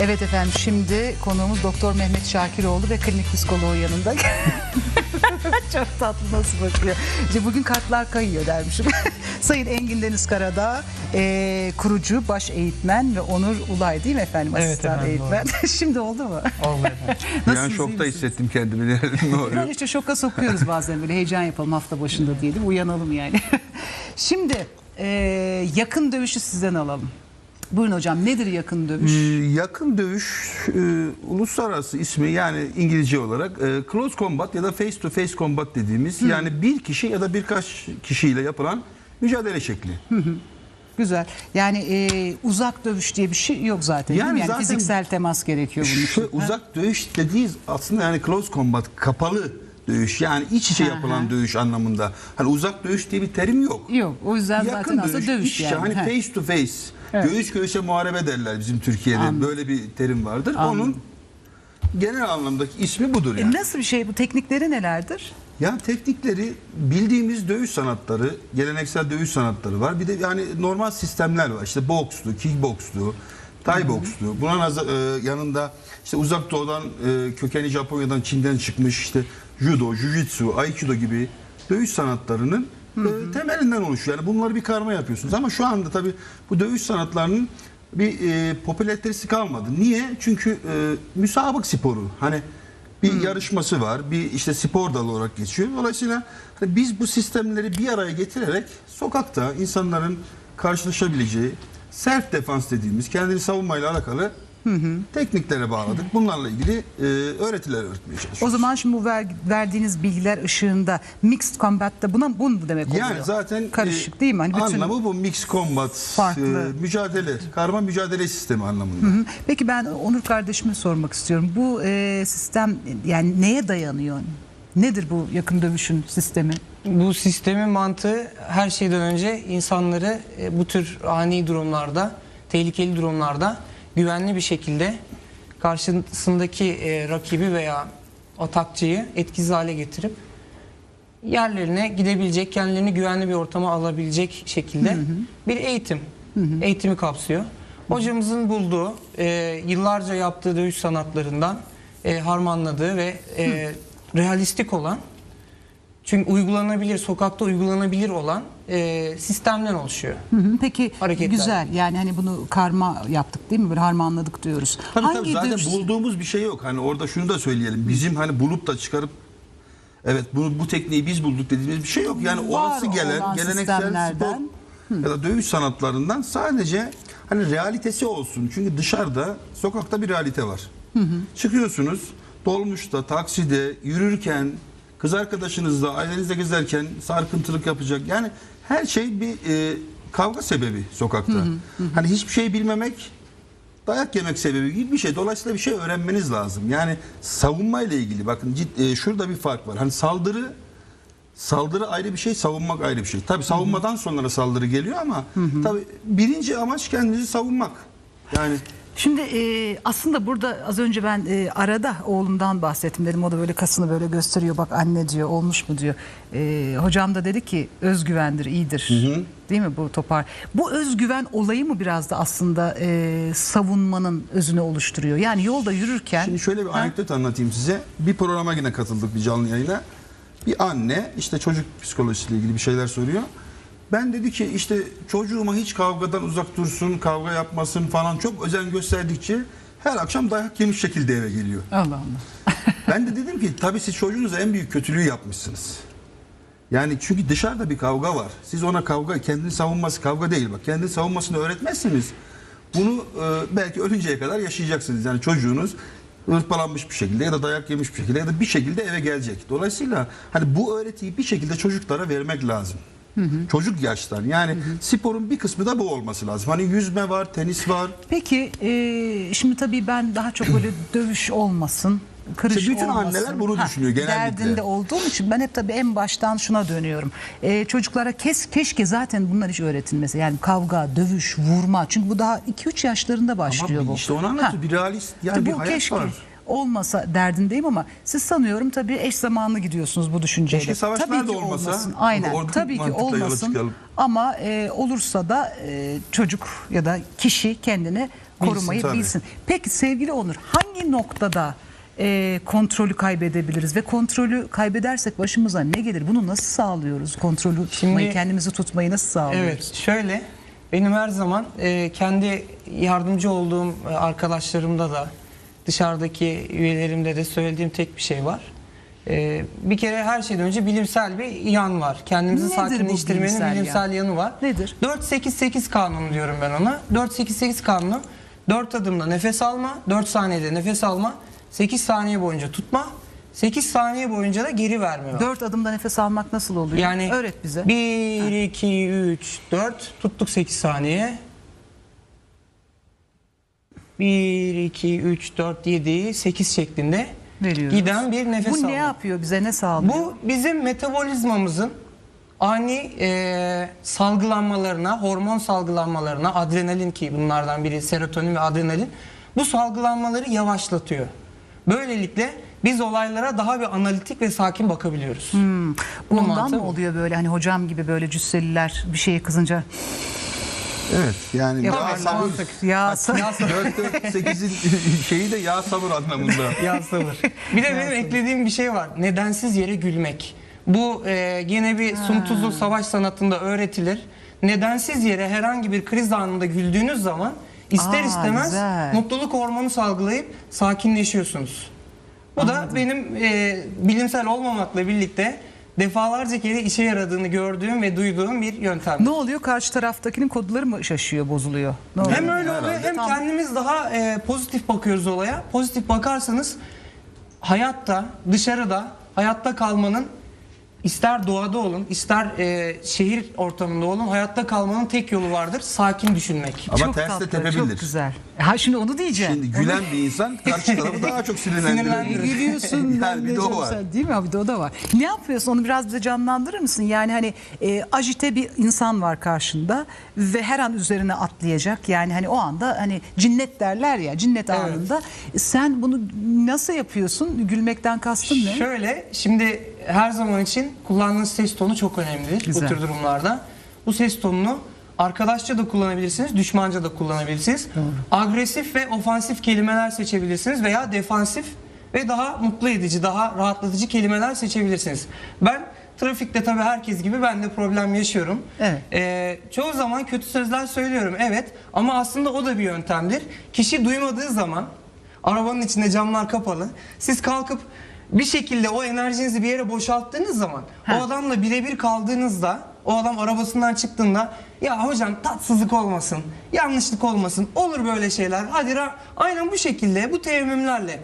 Evet efendim şimdi konuğumuz Doktor Mehmet Şakiroğlu ve klinik psikoloğu yanında. Çok tatlı nasıl bakıyor. İşte bugün kartlar kayıyor dermişim. Sayın Engin Deniz Karadağ, eee, kurucu, baş eğitmen ve Onur Ulay değil mi efendim? Evet Asistan efendim, eğitmen. Şimdi oldu mu? Oldu efendim. Nasılsınız, iyi şokta hissettim kendimi. ne oluyor? Yani işte şoka sokuyoruz bazen böyle heyecan yapalım hafta başında diyelim uyanalım yani. Şimdi eee, yakın dövüşü sizden alalım. Buyurun hocam nedir yakın dövüş? Ee, yakın dövüş e, uluslararası ismi yani İngilizce olarak e, close combat ya da face to face combat dediğimiz yani bir kişi ya da birkaç kişiyle yapılan mücadele şekli. Güzel. Yani eee, uzak dövüş diye bir şey yok zaten. Yani Yani, zaten- fiziksel temas gerekiyor bunun Şu için. uzak dövüş dediğiz aslında yani close combat kapalı dövüş yani iç içe Hı yapılan hı. dövüş anlamında. Hani uzak dövüş diye bir terim yok. Yok o yüzden zaten Yakın aslında dövüş, dövüş iç yani. hani He. face to face. Evet. Göğüs göğüse muharebe derler bizim Türkiye'de. Anladım. Böyle bir terim vardır. Anladım. Onun genel anlamdaki ismi budur E, yani. nasıl bir şey bu teknikleri nelerdir? Ya teknikleri bildiğimiz dövüş sanatları, geleneksel dövüş sanatları var. Bir de yani normal sistemler var. İşte bokstu, kickbokstu, thai bokstu. Buna naza- e, yanında işte uzak doğudan e, kökeni Japonya'dan, Çin'den çıkmış işte judo, jujitsu, aikido gibi dövüş sanatlarının e, temelinden oluşuyor. Yani bunları bir karma yapıyorsunuz. Ama şu anda tabii bu dövüş sanatlarının bir e, popülaritesi kalmadı. Niye? Çünkü e, müsabık sporu. Hani bir yarışması var. Bir işte spor dalı olarak geçiyor. Dolayısıyla hani biz bu sistemleri bir araya getirerek sokakta insanların karşılaşabileceği self defans dediğimiz kendini savunmayla alakalı tekniklere bağladık. Bunlarla ilgili e, öğretiler öğretmeye çalışıyoruz. O zaman şimdi bu ver- verdiğiniz bilgiler ışığında mixed combat'ta buna bu mu demek oluyor? yani zaten karışık e, değil mi? Hani bütün anlamı bu mix combat, Farklı. e, mücadele, karma mücadele sistemi anlamında. Hı. Peki ben Onur kardeşime sormak istiyorum. Bu e, sistem yani neye dayanıyor? Nedir bu yakın dövüşün sistemi? Bu sistemin mantığı her şeyden önce insanları e, bu tür ani durumlarda, tehlikeli durumlarda güvenli bir şekilde karşısındaki e, rakibi veya atakçıyı etkisiz hale getirip yerlerine gidebilecek, kendilerini güvenli bir ortama alabilecek şekilde bir eğitim. Eğitimi kapsıyor. Hocamızın bulduğu, e, yıllarca yaptığı dövüş sanatlarından e, harmanladığı ve e, realistik olan çünkü uygulanabilir, sokakta uygulanabilir olan e, sistemden oluşuyor. Hı hı. Peki Hareketler. güzel yani hani bunu karma yaptık değil mi? Böyle harmanladık diyoruz. Tabii Hangi tabii zaten dövüş- bulduğumuz bir şey yok. Hani orada şunu da söyleyelim. Bizim hani bulup da çıkarıp evet bunu bu tekniği biz bulduk dediğimiz bir şey yok. Yani Var olası gelen geleneksel sistemlerden. spor ya da dövüş sanatlarından sadece hani realitesi olsun. Çünkü dışarıda sokakta bir realite var. Çıkıyorsunuz dolmuşta, takside, yürürken, kız arkadaşınızla, ailenizle gezerken sarkıntılık yapacak. Yani her şey bir e, kavga sebebi sokakta. Hani hiçbir şey bilmemek dayak yemek sebebi gibi bir şey. Dolayısıyla bir şey öğrenmeniz lazım. Yani savunma ile ilgili bakın cid- e, şurada bir fark var. Hani saldırı saldırı ayrı bir şey, savunmak ayrı bir şey. Tabii savunmadan sonra saldırı geliyor ama tabii birinci amaç kendinizi savunmak. Yani Şimdi e, aslında burada az önce ben e, arada oğlumdan bahsettim dedim. O da böyle kasını böyle gösteriyor. Bak anne diyor olmuş mu diyor. E, hocam da dedi ki özgüvendir iyidir. Değil mi bu topar? Bu özgüven olayı mı biraz da aslında e, savunmanın özünü oluşturuyor? Yani yolda yürürken... Şimdi şöyle bir Ha? anekdot anlatayım size. Bir programa yine katıldık bir canlı yayına. Bir anne işte çocuk psikolojisiyle ilgili bir şeyler soruyor. Ben dedi ki işte çocuğuma hiç kavgadan uzak dursun, kavga yapmasın falan çok özen gösterdikçe her akşam dayak yemiş şekilde eve geliyor. Allah Allah. Ben de dedim ki tabii siz çocuğunuza en büyük kötülüğü yapmışsınız. Yani çünkü dışarıda bir kavga var. Siz ona kavga, kendini savunması kavga değil bak. Kendini savunmasını öğretmezseniz bunu e, belki ölünceye kadar yaşayacaksınız. Yani çocuğunuz hırpalanmış bir şekilde ya da dayak yemiş bir şekilde ya da bir şekilde eve gelecek. Dolayısıyla hani bu öğretiyi bir şekilde çocuklara vermek lazım. Çocuk yaştan yani sporun bir kısmı da bu olması lazım. Hani yüzme var, tenis var. Peki e, şimdi tabii ben daha çok böyle dövüş olmasın, kırış İşte bütün olmasın. anneler bunu düşünüyor genellikle. Derdinde olduğum için ben hep tabii en baştan şuna dönüyorum. E, çocuklara kes, keşke zaten bunlar hiç öğretilmese. Yani kavga, dövüş, vurma. Çünkü bu daha 2-3 yaşlarında başlıyor Ama bu. işte onu anlatıyor. Bir realist yani Tabii bir hayat keşke var. Olmasa derdindeyim ama siz sanıyorum tabii eş zamanlı gidiyorsunuz bu düşünceyle. Keşke savaşlar tabii da ki olmasa. olmasın. Aynen. Oradan Tabii ki olmasın. Ama e, olursa da e, çocuk ya da kişi kendini korumayı tabii. bilsin. Peki sevgili Onur hangi noktada e, kontrolü kaybedebiliriz ve kontrolü kaybedersek başımıza ne gelir? Bunu nasıl sağlıyoruz? Kontrolü tutmayı, Şimdi- kendimizi tutmayı nasıl sağlıyoruz? Evet şöyle benim her zaman e, kendi yardımcı olduğum e, arkadaşlarımda da dışarıdaki üyelerimde de söylediğim tek bir şey var. E, bir kere her şeyden önce bilimsel bir yan var. Kendimizi Nedir sakinleştirmenin bilimsel bilimsel, yan? yanı var. Nedir? 4-8-8 kanunu diyorum ben ona. 4-8-8 kanunu 4 adımda nefes alma, 4 saniyede nefes alma, 8 saniye boyunca tutma, 8 saniye boyunca da geri verme var. Dört adımda nefes almak nasıl oluyor? Yani Öğret bize. 1, 2, 3, 4 tuttuk 8 saniye. 1, 2, 3, 4, 7, 8 şeklinde Veriyoruz. giden bir nefes Bu alma. ne yapıyor bize ne sağlıyor? Bu bizim metabolizmamızın ani e, salgılanmalarına, hormon salgılanmalarına, adrenalin ki bunlardan biri serotonin ve adrenalin bu salgılanmaları yavaşlatıyor. Böylelikle biz olaylara daha bir analitik ve sakin bakabiliyoruz. Hmm, mantığı mı bu. oluyor böyle hani hocam gibi böyle cüsseliler bir şeye kızınca Evet yani yağ yaparlar. sabır. Ya sa- 4 4 8'in şeyi de yağ sabır anlamında. Ya sabır. Bir de benim eklediğim bir şey var. Nedensiz yere gülmek. Bu e, gene bir Sun Tzu savaş sanatında öğretilir. Nedensiz yere herhangi bir kriz anında güldüğünüz zaman ister Aa, istemez güzel. mutluluk hormonu salgılayıp sakinleşiyorsunuz. Bu da benim e, bilimsel olmamakla birlikte defalarca kere işe yaradığını gördüğüm ve duyduğum bir yöntem. ne oluyor? Karşı taraftakinin kodları mı şaşıyor, bozuluyor? Ne oluyor? Hem öyle oluyor hem Tamam. kendimiz daha e, pozitif bakıyoruz olaya. Pozitif bakarsanız hayatta, dışarıda, hayatta kalmanın ister doğada olun, ister e, şehir ortamında olun, hayatta kalmanın tek yolu vardır. Sakin düşünmek. Ama çok ters de tepebilir. Çok güzel. Ha şimdi onu diyeceğim. Şimdi gülen bir insan karşı tarafı daha çok sinirlendirir. Sinirlendirir. Gülüyorsun. yani bir de o var. Sen, değil mi? Bir de o da var. Ne yapıyorsun? Onu biraz bize canlandırır mısın? Yani hani e, ajite bir insan var karşında ve her an üzerine atlayacak. Yani hani o anda hani cinnet derler ya cinnet Evet. anında. Sen bunu nasıl yapıyorsun? Gülmekten kastın ne? Şöyle, şimdi her zaman için kullandığınız ses tonu çok önemlidir Güzel. bu tür durumlarda. Bu ses tonunu arkadaşça da kullanabilirsiniz, düşmanca da kullanabilirsiniz. Agresif ve ofansif kelimeler seçebilirsiniz veya defansif ve daha mutlu edici, daha rahatlatıcı kelimeler seçebilirsiniz. Ben trafikte tabii herkes gibi ben de problem yaşıyorum. Evet. Ee, çoğu zaman kötü sözler söylüyorum evet ama aslında o da bir yöntemdir. Kişi duymadığı zaman arabanın içinde camlar kapalı siz kalkıp bir şekilde o enerjinizi bir yere boşalttığınız zaman Ha. o adamla birebir kaldığınızda o adam arabasından çıktığında ya hocam tatsızlık olmasın yanlışlık olmasın olur böyle şeyler. Hadi ra- aynen bu şekilde bu teyemmümlerle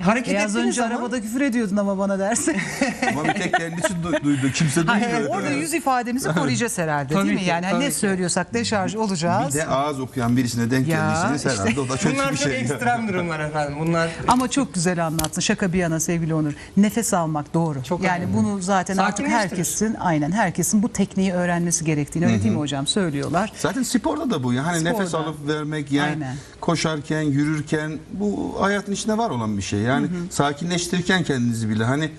hareket E az ettiğiniz önce zaman arabada küfür ediyordun ama bana dersin. Ama bir tek kendisi du- duydu. Kimse duymuyor. Hayır, orada yüz ifademizi koruyacağız herhalde değil mi? Yani hani tabii ne ki. söylüyorsak deşarj olacağız. Bir de ağız okuyan birisine denk Ya, geldiyseniz işte. herhalde o da kötü bunlar bir çok şey. ekstrem durumlar efendim bunlar Ama çok güzel anlattın. Şaka bir yana sevgili Onur. Nefes almak doğru. Çok yani önemli. bunu zaten artık Sakinleştirir. herkesin aynen herkesin bu tekniği öğrenmesi gerektiğini öyle değil mi hocam söylüyorlar. Zaten sporda da bu. Yani Sporda. nefes alıp vermek yani Aynen. koşarken, yürürken bu hayatın içinde var olan bir şey. Yani sakinleştirirken kendinizi bile hani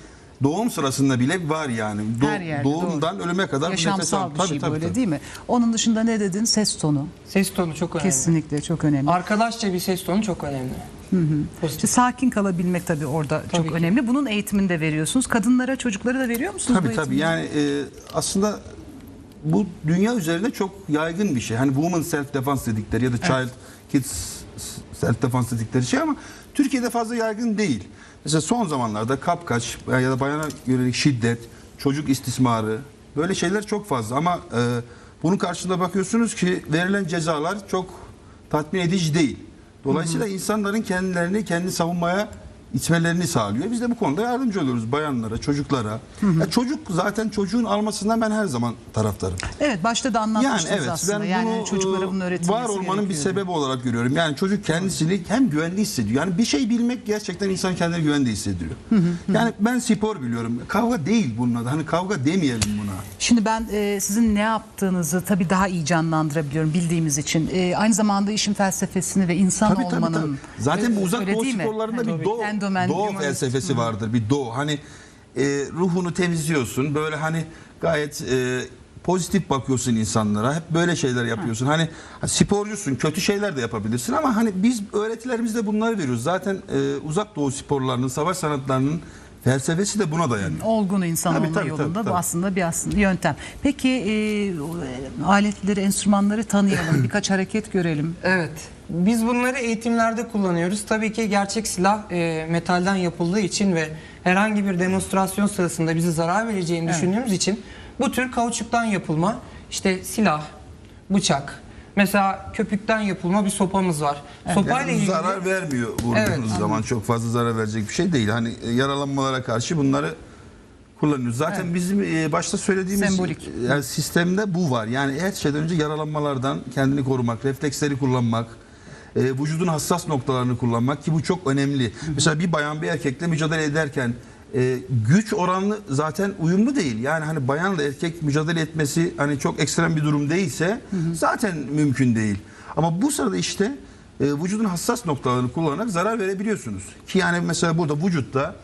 doğum sırasında bile var yani. Do- Her yerde, doğumdan ölüme kadar Yaşamsal al. bir Tabii, şey tabii, böyle tabii. değil mi? Onun dışında ne dedin? Ses tonu. ses tonu çok önemli. Kesinlikle çok önemli. Arkadaşça bir ses tonu çok önemli. İşte Pozitif. sakin kalabilmek tabii orada Tabii çok ki. önemli. Bunun eğitimini de veriyorsunuz. Kadınlara, çocuklara da veriyor musunuz? bu Tabii tabii eğitimi? yani e, aslında bu dünya üzerinde çok yaygın bir şey. Hani woman self defense dedikleri ya da child kids self defense dedikleri şey ama Türkiye'de fazla yaygın değil. Mesela son zamanlarda kapkaç ya da bayana yönelik şiddet, çocuk istismarı böyle şeyler çok fazla ama e, bunun karşısında bakıyorsunuz ki verilen cezalar çok tatmin edici değil. Dolayısıyla insanların kendilerini kendi savunmaya itmelerini sağlıyor. Biz de bu konuda yardımcı oluyoruz bayanlara, çocuklara. Ya çocuk zaten çocuğun almasından ben her zaman taraftarım. Evet başta da Yani anlatmıştınız evet aslında. ben yani bunu çocuklara e, öğretilmesi var olmanın bir sebebi olarak görüyorum. Yani çocuk kendisini hem güvende hissediyor. Yani bir şey bilmek gerçekten insan kendini güvende hissediyor. Yani ben spor biliyorum. Kavga değil bunun adı. Hani kavga demeyelim buna. Şimdi ben e, sizin ne yaptığınızı tabii daha iyi canlandırabiliyorum bildiğimiz için. E, aynı zamanda işin felsefesini ve insan Tabii tabii olmanın. tabii. Zaten bu e, uzak öyle doğu sporlarında Tabii. bir doğu, Endomen, doğu humanist. felsefesi vardır. Bir doğu. Hani e, ruhunu temizliyorsun. Böyle hani gayet e, pozitif bakıyorsun insanlara. Hep böyle şeyler yapıyorsun. Hani sporcusun, kötü şeyler de yapabilirsin ama hani biz öğretilerimizde bunları veriyoruz. Zaten e, uzak doğu sporlarının, savaş sanatlarının felsefesi de buna dayanıyor. olgun insan Tabii, olma tabii, yolunda tabii, bu tabii. aslında bir aslında yöntem. Peki e, aletleri, enstrümanları tanıyalım. Birkaç hareket görelim. Evet. Biz bunları eğitimlerde kullanıyoruz. Tabii ki gerçek silah e, metalden yapıldığı için ve herhangi bir demonstrasyon sırasında bize zarar vereceğini düşündüğümüz için bu tür kauçuktan yapılma işte silah, bıçak, mesela köpükten yapılma bir sopamız var. Sopayla Yani ilgili zarar vermiyor vurduğunuz Evet. zaman çok fazla zarar verecek bir şey değil. Hani e, yaralanmalara karşı bunları kullanıyoruz. Zaten bizim e, başta söylediğimiz Sembolik. e, yani sistemde bu var. Yani her şeyden önce yaralanmalardan kendini korumak, refleksleri kullanmak, e, vücudun hassas noktalarını kullanmak ki bu çok önemli. Mesela bir bayan bir erkekle mücadele ederken e, güç oranlı zaten uyumlu değil. Yani hani bayanla erkek mücadele etmesi hani çok ekstrem bir durum değilse zaten mümkün değil. Ama bu sırada işte e, vücudun hassas noktalarını kullanarak zarar verebiliyorsunuz. Ki yani mesela burada vücutta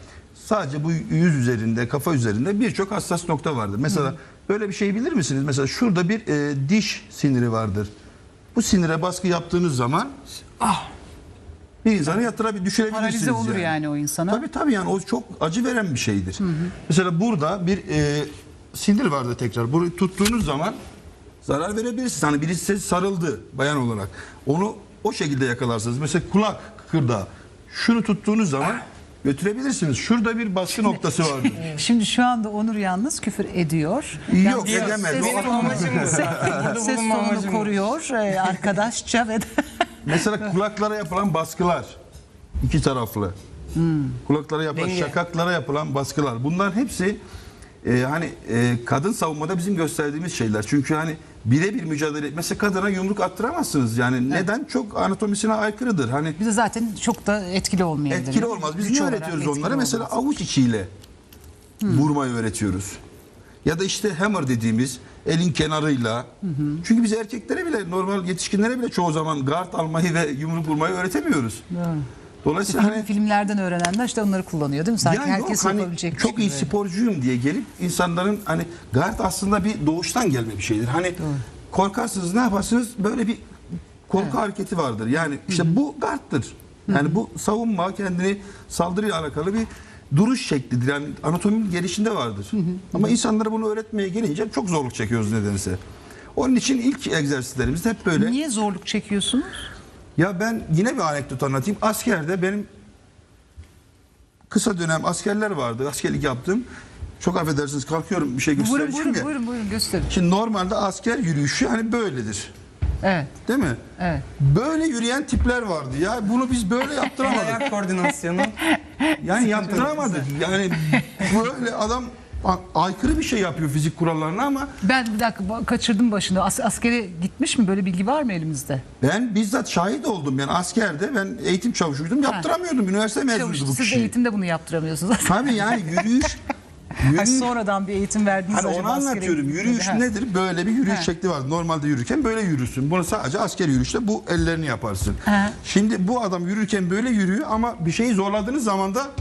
sadece bu yüz üzerinde, kafa üzerinde birçok hassas nokta vardır. Mesela böyle bir şey bilir misiniz? Mesela şurada bir e, diş siniri vardır. Bu sinire baskı yaptığınız zaman bir insanı yatırabilir, düşürebilirsiniz. Paralize olur yani o insana. Tabii tabii yani o çok acı veren bir şeydir. Mesela burada bir e, sinir vardı tekrar. Burayı tuttuğunuz zaman zarar verebilirsiniz. Hani birisi size sarıldı bayan olarak. Onu o şekilde yakalarsınız. Mesela kulak kıkırdağı. Şunu tuttuğunuz zaman götürebilirsiniz. Şurada bir baskı noktası vardır. Şimdi şu anda Onur yalnız küfür ediyor. Yok Yalnız edemez. Ses, tonunu, ses tonunu koruyor e, arkadaşça ve Mesela kulaklara yapılan baskılar. iki taraflı. Kulaklara yapılan, Denge. şakaklara yapılan baskılar. Bunların hepsi e, hani e, kadın savunmada bizim gösterdiğimiz şeyler. Çünkü hani birebir mücadele mesela kadına yumruk attıramazsınız. Yani neden? Çok anatomisine aykırıdır. Hani bir de zaten çok da etkili olmayabilir. etkili olmaz. Biz ne öğretiyoruz etkili onlara? Mesela olmaz. avuç içiyle vurmayı öğretiyoruz. Ya da işte hammer dediğimiz elin kenarıyla. Çünkü biz erkeklere bile normal yetişkinlere bile çoğu zaman guard almayı ve yumruk vurmayı öğretemiyoruz. Dolayısıyla Film- hani filmlerden öğrenenler işte onları kullanıyor değil mi? Sanki ya herkes yok, hani yapabilecek. çok iyi sporcuyum diye gelip insanların hani guard aslında bir doğuştan gelme bir şeydir. Hani korkarsınız ne yaparsınız böyle bir korku hareketi vardır. Yani işte bu guard'tır. Yani bu savunma kendini saldırıyla alakalı bir duruş şeklidir. Yani anatomin gelişinde vardır. Ama insanlara bunu öğretmeye gelince çok zorluk çekiyoruz nedense. Onun için ilk egzersizlerimiz hep böyle. Niye zorluk çekiyorsunuz? Ya ben yine bir anekdot anlatayım. Askerde benim kısa dönem askerler vardı. Askerlik yaptım. Çok affedersiniz kalkıyorum bir şey Buyurun göstereceğim buyurun ya. buyurun, buyurun gösterin. Şimdi normalde asker yürüyüşü hani böyledir. Evet. Değil mi? Evet. Böyle yürüyen tipler vardı. Ya bunu biz böyle yaptıramadık. ayak koordinasyonu. Yani yaptıramadık. Yani böyle adam a- aykırı bir şey yapıyor fizik kurallarına ama Ben bir dakika ba- kaçırdım başını. As- askere gitmiş mi? Böyle bilgi var mı elimizde? ben bizzat şahit oldum. Yani askerde ben eğitim çavuşuydum. Yaptıramıyordum. Üniversite Çavuş, mezunuydu bu siz kişi. eğitimde bunu yaptıramıyorsunuz. Tabii yani yürüyüş Yürüyüş sonradan bir eğitim verdiniz Hani acaba onu anlatıyorum. Yürüyüş Ha. nedir? Böyle bir yürüyüş Ha. şekli var. Normalde yürürken böyle yürürsün. Bunu sadece asker yürüyüşte bu ellerini yaparsın. Ha. Şimdi bu adam yürürken böyle yürüyor ama bir şeyi zorladığınız zaman da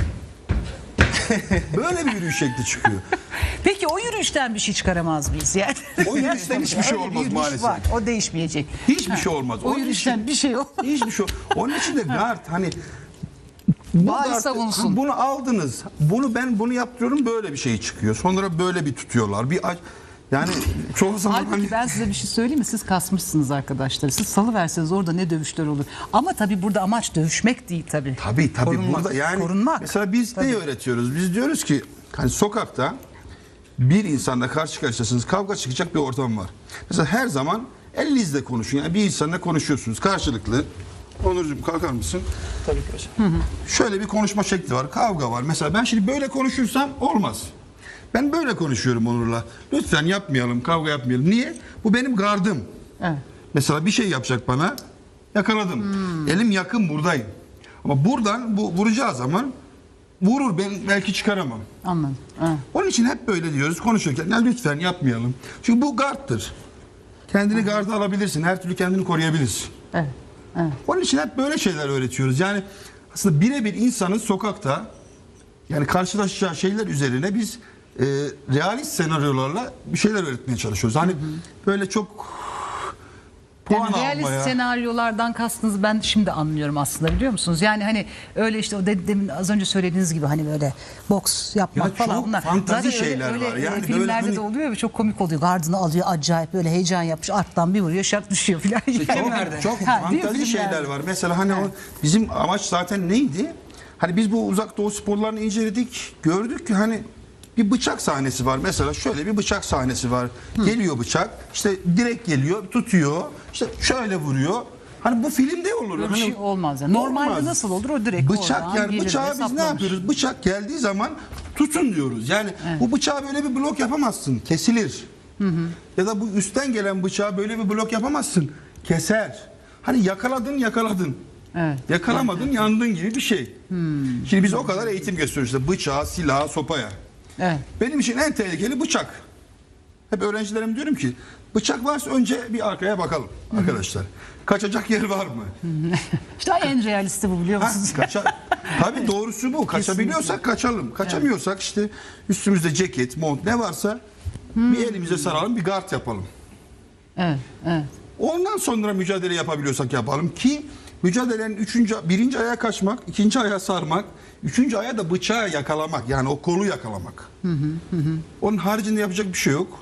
böyle bir yürüyüş şekli çıkıyor. Peki o yürüyüşten bir şey çıkaramaz mıyız yani? O yürüyüşten hiçbir şey olmaz yürüyüş maalesef. Var. O değişmeyecek. Hiçbir şey olmaz. O Onun yürüyüşten için- bir şey yok. Hiçbir şey Onun için de guard hani bu Bari guard- savunsun. Bunu aldınız. Bunu ben bunu yaptırıyorum böyle bir şey çıkıyor. Sonra böyle bir tutuyorlar. Bir yani çoğu zaman Halbuki hani ben size bir şey söyleyeyim mi? Siz kasmışsınız arkadaşlar. Siz salı verseniz orada ne dövüşler olur. Ama tabii burada amaç dövüşmek değil tabii. Tabii tabii Korunmak, burada yani korunmak. mesela biz ne öğretiyoruz? Biz diyoruz ki hani sokakta bir insanla karşı karşıyasınız kavga çıkacak bir ortam var. Mesela her zaman elinizle konuşun. Yani bir insanla konuşuyorsunuz karşılıklı. Onurcuğum kalkar mısın? Tabii ki hocam. Şöyle bir konuşma şekli var. Kavga var. Mesela ben şimdi böyle konuşursam olmaz. Ben böyle konuşuyorum Onur'la. Lütfen yapmayalım, kavga yapmayalım. Niye? Bu benim gardım. Evet. Mesela bir şey yapacak bana. Yakaladım. Elim yakın buradayım. Ama buradan bu vuracağı zaman vurur ben belki çıkaramam. Anladım. Evet. Onun için hep böyle diyoruz konuşurken. Ya lütfen yapmayalım. Çünkü bu gardtır. Kendini garda alabilirsin. Her türlü kendini koruyabilirsin. Evet. Evet. Onun için hep böyle şeyler öğretiyoruz. Yani aslında birebir insanın sokakta yani karşılaşacağı şeyler üzerine biz e, realist senaryolarla bir şeyler öğretmeye çalışıyoruz. Hani böyle çok puan Yani realist almaya. senaryolardan kastınızı ben şimdi anlıyorum aslında biliyor musunuz? Yani hani öyle işte o de- demin az önce söylediğiniz gibi hani böyle boks yapmak Ya falan bunlar. fantazi Zaten şeyler öyle, var. Yani böyle filmlerde hani- de oluyor ve çok komik oluyor. Gardını alıyor acayip böyle heyecan yapmış arttan bir vuruyor şart düşüyor falan. İşte çok, Filmlerde. çok Ha, fantazi şeyler var. Mesela hani o bizim amaç zaten neydi? Hani biz bu uzak doğu sporlarını inceledik. Gördük ki hani bir bıçak sahnesi var. Mesela şöyle bir bıçak sahnesi var. Geliyor bıçak. işte direkt geliyor, tutuyor. işte şöyle vuruyor. Hani bu filmde olur. Böyle Hani şey olmaz yani. Normalde nasıl olur? O direkt Bıçak yani gelir bıçağı biz ne yapıyoruz? Bıçak geldiği zaman tutun diyoruz. Yani bu bıçağı böyle bir blok yapamazsın. Kesilir. Ya da bu üstten gelen bıçağı böyle bir blok yapamazsın. Keser. Hani yakaladın yakaladın. Evet. Yakalamadın yandın gibi bir şey. Şimdi biz o kadar eğitim gösteriyoruz. işte bıçağa, silaha, sopaya. Evet. Benim için en tehlikeli bıçak. Hep öğrencilerim diyorum ki bıçak varsa önce bir arkaya bakalım arkadaşlar. Kaçacak yer var mı? İşte en realisti bu biliyor Ha, musunuz? kaça, tabii doğrusu bu. Kaçabiliyorsak kaçalım. Kaçamıyorsak işte üstümüzde ceket, mont ne varsa bir elimize saralım, bir gard yapalım. evet, evet. Ondan sonra mücadele yapabiliyorsak yapalım ki mücadelenin üçüncü, birinci ayağa kaçmak, ikinci ayağa sarmak, üçüncü ayağa da bıçağı yakalamak. Yani o kolu yakalamak. Onun haricinde yapacak bir şey yok.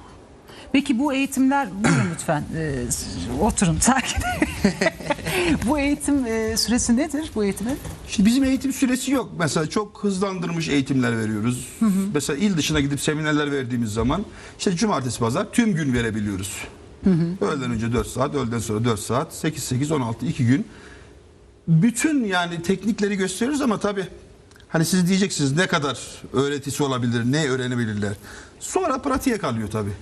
Peki bu eğitimler buyurun lütfen e, oturun sakin. bu eğitim e, süresi nedir bu eğitimin? Şimdi bizim eğitim süresi yok. Mesela çok hızlandırılmış eğitimler veriyoruz. Mesela il dışına gidip seminerler verdiğimiz zaman işte cumartesi pazar tüm gün verebiliyoruz. Öğleden önce 4 saat, öğleden sonra 4 saat, 8 8 16 2 gün. Bütün yani teknikleri gösteriyoruz ama tabii hani siz diyeceksiniz ne kadar öğretisi olabilir, ne öğrenebilirler. Sonra pratiğe kalıyor tabii.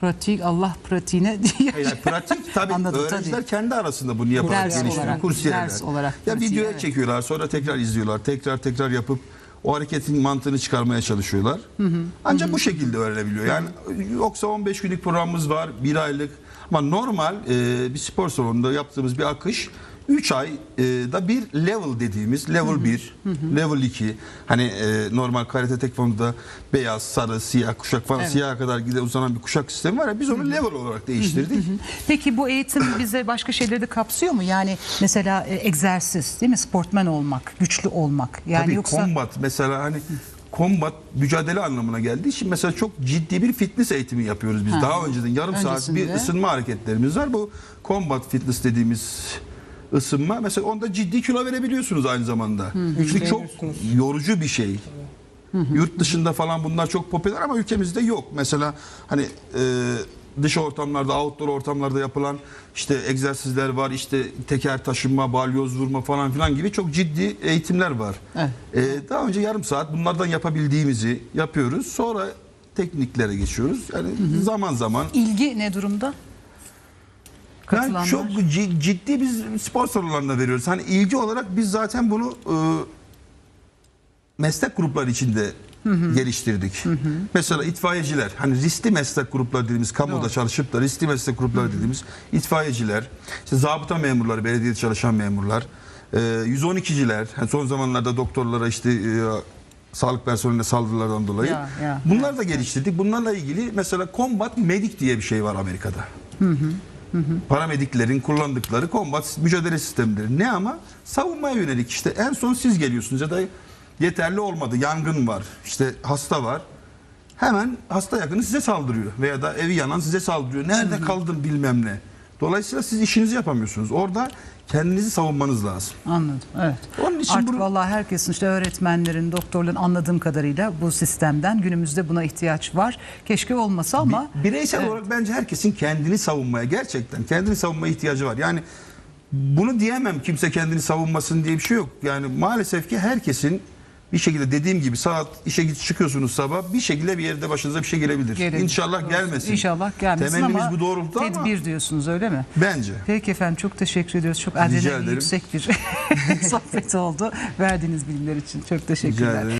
Pratik Allah pratiğine Yani pratik tabii Anladım, öğrenciler tabii. kendi arasında bunu yaparak Ders geliştiriyor. olarak, Kursiyerler. ders olarak Ya pratiği, videoya evet. çekiyorlar sonra tekrar izliyorlar. Tekrar tekrar yapıp o hareketin mantığını çıkarmaya çalışıyorlar. Ancak bu şekilde öğrenebiliyor. Yani yoksa 15 günlük programımız var, bir aylık. Ama normal e, bir spor salonunda yaptığımız bir akış 3 ay e, da bir level dediğimiz level 1, level 2 hani e, normal karate tekvandoda beyaz, sarı, siyah kuşak falan Evet. siyaha kadar gide uzanan bir kuşak sistemi var ya biz onu level olarak değiştirdik. Peki bu eğitim bize başka şeyleri de kapsıyor mu? Yani mesela e, egzersiz değil mi? Sportman olmak, güçlü olmak. Yani Tabii yoksa combat mesela hani combat mücadele anlamına geldiği için mesela çok ciddi bir fitness eğitimi yapıyoruz biz. Ha. Daha önceden yarım saat bir Öncesinde. ısınma hareketlerimiz var. Bu combat fitness dediğimiz ısınma mesela onda ciddi kilo verebiliyorsunuz aynı zamanda. Çünkü çok Veriyorsunuz. yorucu bir şey. Yurt dışında falan bunlar çok popüler ama ülkemizde yok. Mesela hani e, dış ortamlarda, outdoor ortamlarda yapılan işte egzersizler var. işte teker taşınma, balyoz vurma falan filan gibi çok ciddi eğitimler var. Evet. E, daha önce yarım saat bunlardan yapabildiğimizi yapıyoruz. Sonra tekniklere geçiyoruz. Yani zaman zaman ilgi ne durumda? Yani Katılanlar. çok ci- ciddi biz spor salonlarında veriyoruz. Hani ilgi olarak biz zaten bunu e, meslek grupları içinde geliştirdik. Mesela itfaiyeciler, hani riskli meslek grupları dediğimiz kamuda Doğru. çalışıp da riskli meslek grupları dediğimiz itfaiyeciler, işte zabıta memurları, belediyede çalışan memurlar, e, 112'ciler, hani son zamanlarda doktorlara işte e, sağlık personeline saldırılardan dolayı. Ya, ya, Bunlar da geliştirdik. Bunlarla ilgili mesela combat medic diye bir şey var Amerika'da. Paramediklerin kullandıkları kombat mücadele sistemleri. Ne ama? Savunmaya yönelik işte en son siz geliyorsunuz ya da yeterli olmadı. Yangın var. işte hasta var. Hemen hasta yakını size saldırıyor. Veya da evi yanan size saldırıyor. Nerede kaldın bilmem ne. Dolayısıyla siz işinizi yapamıyorsunuz. Orada kendinizi savunmanız lazım. Anladım. Evet. Onun için Artık bunu- vallahi herkesin işte öğretmenlerin, doktorların anladığım kadarıyla bu sistemden günümüzde buna ihtiyaç var. Keşke olmasa ama Bi- Bireysel olarak bence herkesin kendini savunmaya gerçekten kendini savunmaya ihtiyacı var. Yani bunu diyemem kimse kendini savunmasın diye bir şey yok. Yani maalesef ki herkesin bir şekilde dediğim gibi saat işe git çıkıyorsunuz sabah bir şekilde bir yerde başınıza bir şey gelebilir. Gelebilir. İnşallah gelmesin. İnşallah gelmesin Temennimiz ama bu doğrultuda ama tedbir diyorsunuz öyle mi? bence. Peki efendim çok teşekkür ediyoruz. Çok adrenalin yüksek bir sohbet oldu. Verdiğiniz bilgiler için çok teşekkürler. ederim.